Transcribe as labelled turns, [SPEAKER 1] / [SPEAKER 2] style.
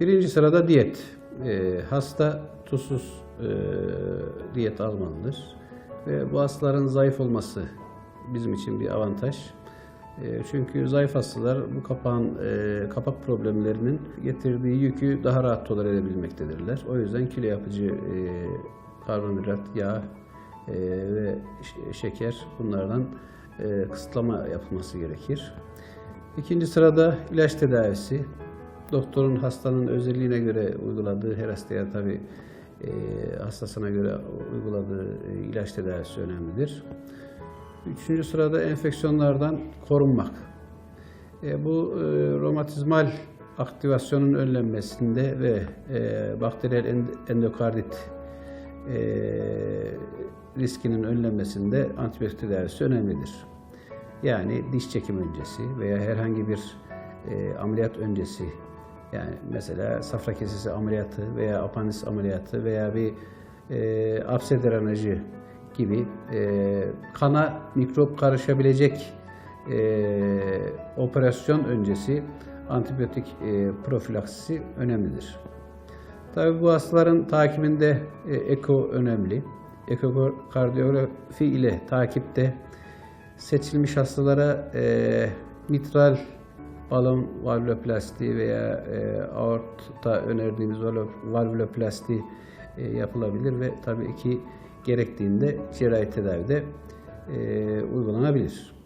[SPEAKER 1] Birinci sırada diyet. Ee, hasta tuzsuz e, diyet almalıdır. Ve bu hastaların zayıf olması bizim için bir avantaj. E, çünkü zayıf hastalar bu kapağın e, kapak problemlerinin getirdiği yükü daha rahat tolere edebilmektedirler. O yüzden kilo yapıcı e, karbonhidrat, yağ e, ve şeker bunlardan e, kısıtlama yapılması gerekir. İkinci sırada ilaç tedavisi. Doktorun hastanın özelliğine göre uyguladığı, her hastaya tabi hastasına göre uyguladığı e, ilaç tedavisi önemlidir. Üçüncü sırada enfeksiyonlardan korunmak. E, bu e, romatizmal aktivasyonun önlenmesinde ve e, bakteriyel end- endokardit e, riskinin önlenmesinde antibiyotik tedavisi önemlidir. Yani diş çekim öncesi veya herhangi bir e, ameliyat öncesi yani mesela safra kesesi ameliyatı veya apandis ameliyatı veya bir e, apse drenajı gibi e, kana mikrop karışabilecek e, operasyon öncesi antibiyotik e, profilaksisi önemlidir. Tabii bu hastaların takibinde e, eko önemli. Ekokardiyografi ile takipte seçilmiş hastalara e, mitral balon valvuloplasti veya e, aortta önerdiğimiz valvu- valvuloplasti e, yapılabilir ve tabii ki gerektiğinde cerrahi tedavide e, uygulanabilir.